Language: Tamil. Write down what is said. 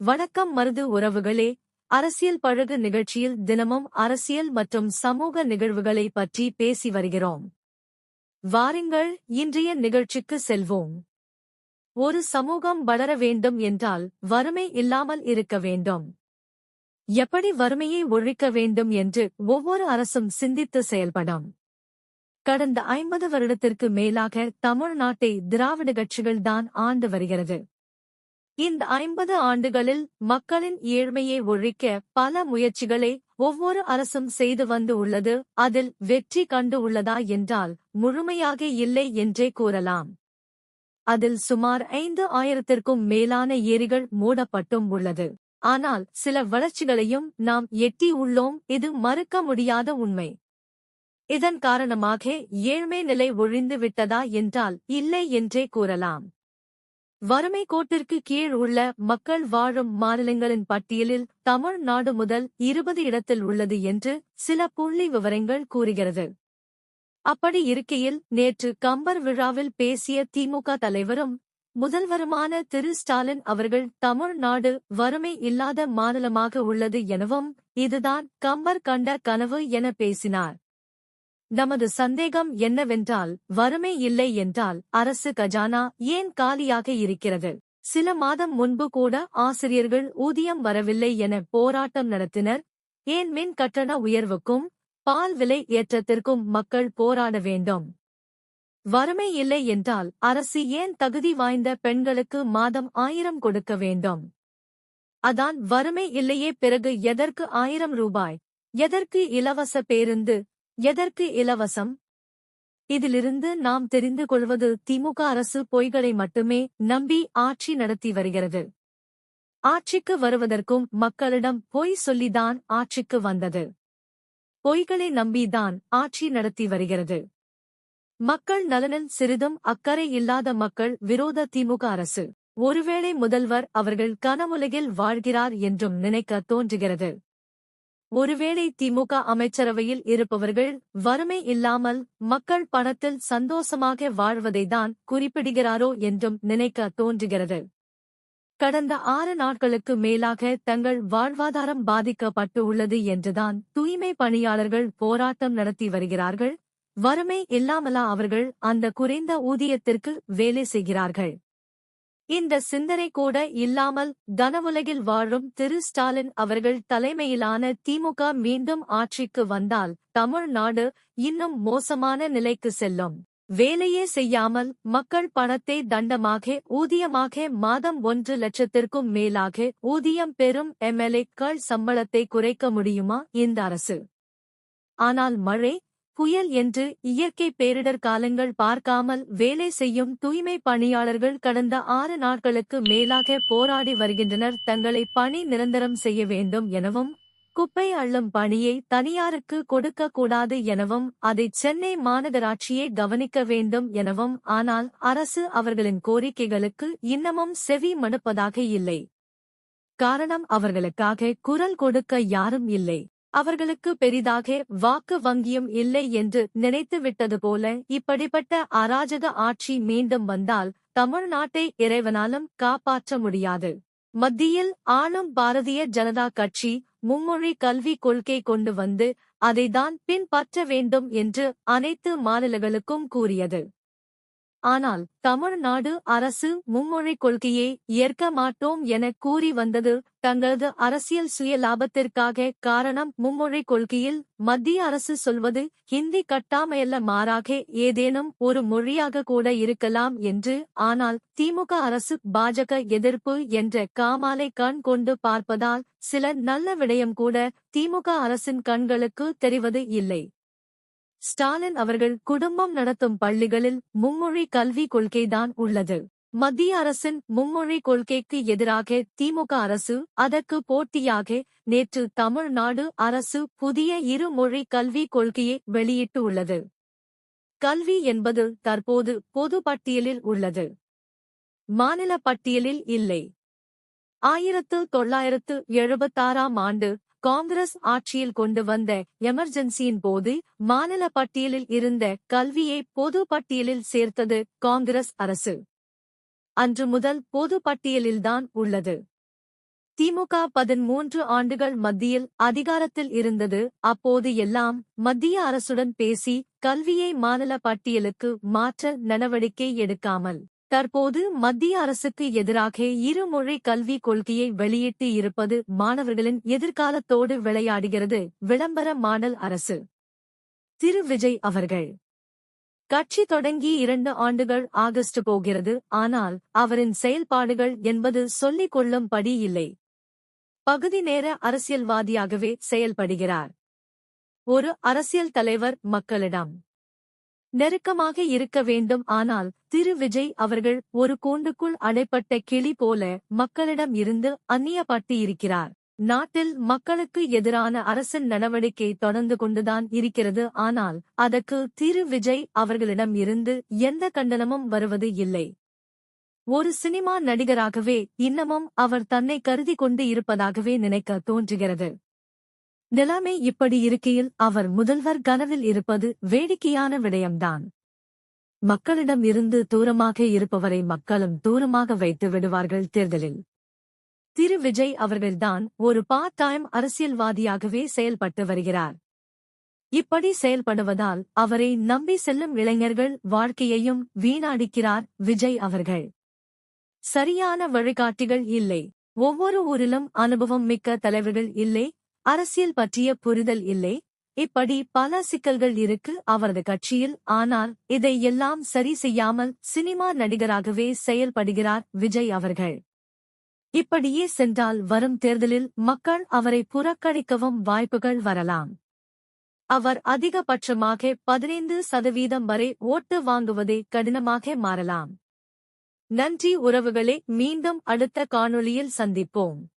வணக்கம் மருது உறவுகளே. அரசியல் பழகு நிகழ்ச்சியில் தினமும் அரசியல் மற்றும் சமூக நிகழ்வுகளை பற்றி பேசி வருகிறோம். வாருங்கள் இன்றைய நிகழ்ச்சிக்கு செல்வோம். ஒரு சமூகம் வளர வேண்டும் என்றால் வறுமை இல்லாமல் இருக்க வேண்டும். எப்படி வறுமையை ஒழிக்க வேண்டும் என்று ஒவ்வொரு அரசும் சிந்தித்து செயல்படும். கடந்த ஐம்பது வருடத்திற்கு மேலாக தமிழ்நாட்டை திராவிட கட்சிகள்தான் ஆண்டு வருகிறது. இந்த ஐம்பது ஆண்டுகளில் மக்களின் ஏழ்மையை ஒழிக்க பல முயற்சிகளை ஒவ்வொரு அரசும் செய்து வந்து உள்ளது. அதில் வெற்றி கண்டு உள்ளதா என்றால் முழுமையாக இல்லை என்றே கூறலாம். அதில் சுமார் ஐந்து ஆயிரத்திற்கும் மேலான ஏரிகள் மூடப்பட்டும் உள்ளது. ஆனால் சில வளர்ச்சிகளையும் நாம் எட்டி உள்ளோம். இது மறுக்க முடியாத உண்மை. இதன் காரணமாக ஏழ்மை நிலை ஒழிந்து விட்டதா என்றால் இல்லை என்றே கூறலாம். வறுமை கோட்டிற்கு கீழ் உள்ள மக்கள் வாழும் மாநிலங்களின் பட்டியலில் தமிழ்நாடு முதல் இருபது இடத்தில் உள்ளது என்று சில புள்ளி விவரங்கள் கூறுகிறது. அப்படி இருக்கையில் நேற்று கம்பர் விழாவில் பேசிய திமுக தலைவரும் முதல்வருமான திரு. ஸ்டாலின் அவர்கள் தமிழ்நாடு வறுமை இல்லாத மாநிலமாக உள்ளது எனவும் இதுதான் கம்பர் கண்ட கனவு என பேசினார். நமது சந்தேகம் என்னவென்றால் வறுமை இல்லை என்றால் அரசு கஜானா ஏன் காலியாக இருக்கிறது? சில மாதம் முன்பு கூட ஆசிரியர்கள் ஊதியம் வரவில்லை என போராட்டம் நடத்தினர். ஏன் மின் கட்டண உயர்வுக்கும் பால் விலை ஏற்றத்திற்கும் மக்கள் போராட வேண்டும்? வறுமை இல்லை என்றால் அரசு ஏன் தகுதி வாய்ந்த பெண்களுக்கு மாதம் ஆயிரம் கொடுக்க வேண்டும்? அதான் வறுமை இல்லையே பிறகு எதற்கு ஆயிரம் ரூபாய்? எதற்கு இலவச பேருந்து? எதற்கு இலவசம்? இதிலிருந்து நாம் தெரிந்து கொள்வது திமுக அரசு பொய்களை மட்டுமே நம்பி ஆட்சி நடத்தி வருகிறது. ஆட்சிக்கு வருவதற்கும் மக்களிடம் பொய் சொல்லிதான் ஆட்சிக்கு வந்தது. பொய்களை நம்பிதான் ஆட்சி நடத்தி வருகிறது. மக்கள் நலனில் சிறிதும் அக்கறை இல்லாத மக்கள் விரோத திமுக அரசு. ஒருவேளை முதல்வர் அவர்கள் கனவுலகில் வாழ்கிறார் என்றும் நினைக்க தோன்றுகிறது. ஒருவேளை திமுக அமைச்சரவையில் இருப்பவர்கள் வறுமை இல்லாமல் மக்கள் பணத்தில் சந்தோஷமாக வாழ்வதைதான் குறிப்பிடுகிறாரோ என்றும் நினைக்க தோன்றுகிறது. கடந்த ஆறு நாட்களுக்கு மேலாக தங்கள் வாழ்வாதாரம் பாதிக்கப்பட்டு உள்ளது என்றுதான் தூய்மை பணியாளர்கள் போராட்டம் நடத்தி வருகிறார்கள். வறுமை இல்லாமலா அவர்கள் அந்த குறைந்த ஊதியத்திற்கு வேலை செய்கிறார்கள். இந்த சிந்தனை கூட இல்லாமல் கனவுலகில் வாழும் திரு ஸ்டாலின் அவர்கள் தலைமையிலான திமுக மீண்டும் ஆட்சிக்கு வந்தால் தமிழ்நாடு இன்னும் மோசமான நிலைக்கு செல்லும். வேலையே செய்யாமல் மக்கள் பணத்தை தண்டமாக ஊதியமாக மாதம் ஒன்று லட்சத்திற்கும் மேலாக ஊதியம் பெறும் எம்எல்ஏக்கள் சம்பளத்தை குறைக்க முடியுமா? இந்த அரசு. ஆனால் மழை புயல் என்று இயற்கை பேரிடர் காலங்கள் பார்க்காமல் வேலை செய்யும் தூய்மை பணியாளர்கள் கடந்த ஆறு நாட்களுக்கு மேலாக போராடி வருகின்றனர். தங்களை பணி நிரந்தரம் செய்ய வேண்டும் எனவும் குப்பை அள்ளும் பணியை தனியாருக்கு கொடுக்க கூடாது எனவும் அதை சென்னை மாநகராட்சியே கவனிக்க வேண்டும் எனவும் ஆனால் அரசு அவர்களின் கோரிக்கைகளுக்கு இன்னமும் செவி மடுப்பதாக இல்லை. காரணம் அவர்களுக்காக குரல் கொடுக்க யாரும் இல்லை. அவர்களுக்கு பெரிதாக வாக்கு வங்கியும் இல்லை என்று நினைத்துவிட்டது போல இப்படிப்பட்ட அராஜக ஆட்சி மீண்டும் வந்தால் தமிழ்நாட்டை இறைவனாலும் காப்பாற்ற முடியாது. மத்தியில் ஆளும் பாரதிய ஜனதா கட்சி மும்மொழி கல்வி கொள்கை கொண்டு வந்து அதைதான் பின்பற்ற வேண்டும் என்று அனைத்து மாநிலங்களுக்கும் கூறியது. ஆனால் தமிழ்நாடு அரசு மும்மொழிக் கொள்கையை ஏற்க மாட்டோம் என கூறி வந்தது தங்களது அரசியல் சுய லாபத்திற்காக காரணம் மும்மொழிக் கொள்கையில் மத்திய அரசு சொல்வது ஹிந்தி கட்டாமையல்ல மாறாக ஏதேனும் ஒரு மொழியாக கூட இருக்கலாம் என்று ஆனால் திமுக அரசு பாஜக எதிர்ப்பு என்ற காமாலை கண் கொண்டு பார்ப்பதால் சில நல்ல விடயம் கூட திமுக அரசின் கண்களுக்கு தெரிவது இல்லை. ஸ்டாலின் அவர்கள் குடும்பம் நடத்தும் பள்ளிகளில் மும்மொழி கல்வி கொள்கைதான் உள்ளது. மத்திய அரசின் மும்மொழி கொள்கைக்கு எதிராக திமுக அரசு அதற்கு போட்டியாக நேற்று தமிழ்நாடு அரசு புதிய இருமொழி கல்வி கொள்கையை வெளியிட்டு உள்ளது கல்வி என்பது தற்போது பொது பட்டியலில் உள்ளது. மாநில பட்டியலில் இல்லை. ஆயிரத்து தொள்ளாயிரத்து எழுபத்தாறாம் ஆண்டு காங்கிரஸ் ஆட்சியில் கொண்டு வந்த எமர்ஜென்சியின் போது மாநில பட்டியலில் இருந்த கல்வியை பொது பட்டியலில் சேர்த்தது காங்கிரஸ் அரசு. அன்று முதல் பொது பட்டியலில்தான் உள்ளது. திமுக பதிமூன்று ஆண்டுகள் மத்தியில் அதிகாரத்தில் இருந்தது. அப்போது எல்லாம் மத்திய அரசுடன் பேசி கல்வியை மாநில பட்டியலுக்கு மாற்ற நடவடிக்கை எடுக்காமல் தற்போது மத்திய அரசுக்கு எதிராக இருமொழி கல்விக் கொள்கையை வெளியிட்டு இருப்பது மாணவர்களின் எதிர்காலத்தோடு விளையாடுகிறது. விளம்பர மாடல் அரசு. திரு. விஜய் அவர்கள். கட்சி தொடங்கி இரண்டு ஆண்டுகள் ஆகஸ்ட் போகிறது. ஆனால் அவரின் செயல்பாடுகள் என்பது சொல்லிக் கொள்ளும்படி இல்லை. பகுதி நேர அரசியல்வாதியாகவே செயல்படுகிறார். ஒரு அரசியல் தலைவர் மக்களிடம் நெருக்கமாக இருக்க வேண்டும். ஆனால் திரு விஜய் அவர்கள் ஒரு கூண்டுக்குள் அடைப்பட்ட கிளி போல மக்களிடம் இருந்து அந்நியப்பட்டு இருக்கிறார். நாட்டில் மக்களுக்கு எதிரான அரசின் நடவடிக்கை தொடர்ந்து கொண்டுதான் இருக்கிறது. ஆனால் அதற்கு திரு விஜய் அவர்களிடம் இருந்து எந்த கண்டனமும் வருவது இல்லை. ஒரு சினிமா நடிகராகவே இன்னமும் அவர் தன்னை கருதி கொண்டு இருப்பதாகவே நினைக்க தோன்றுகிறது. நிலைமை இப்படி இருக்கையில் அவர் முதல்வர் கனவில் இருப்பது வேடிக்கையான விடயம்தான். மக்களிடம் இருந்து தூரமாக இருப்பவரை மக்களும் தூரமாக வைத்து விடுவார்கள் தேர்தலில். திரு விஜய் அவர்கள்தான் ஒரு பார்ட் டைம் அரசியல்வாதியாகவே செயல்பட்டு வருகிறார். இப்படி செயல்படுவதால் அவரை நம்பி செல்லும் இளைஞர்கள் வாழ்க்கையையும் வீணாடிக்கிறார் விஜய் அவர்கள். சரியான வழிகாட்டிகள் இல்லை. ஒவ்வொரு ஊரிலும் அனுபவம் மிக்க தலைவர்கள் இல்லை. அரசியல் பற்றிய புரிதல் இல்லை. இப்படி பல சிக்கல்கள் இருக்கு. அவரது கட்சியில் ஆனால் இதை எல்லாம் சரி செய்யாமல் சினிமா நடிகராகவே செயல்படுகிறார் விஜய் அவர்கள். இப்படியே சென்றால் வரும் தேர்தலில் மக்கள் அவரை புறக்கணிக்கவும் வாய்ப்புகள் வரலாம். அவர் அதிகபட்சமாக பதினைந்து சதவீதம் வரை ஓட்டு வாங்குவதே கடினமாக மாறலாம். நன்றி உறவுகளே மீண்டும் அடுத்த காணொளியில் சந்திப்போம்.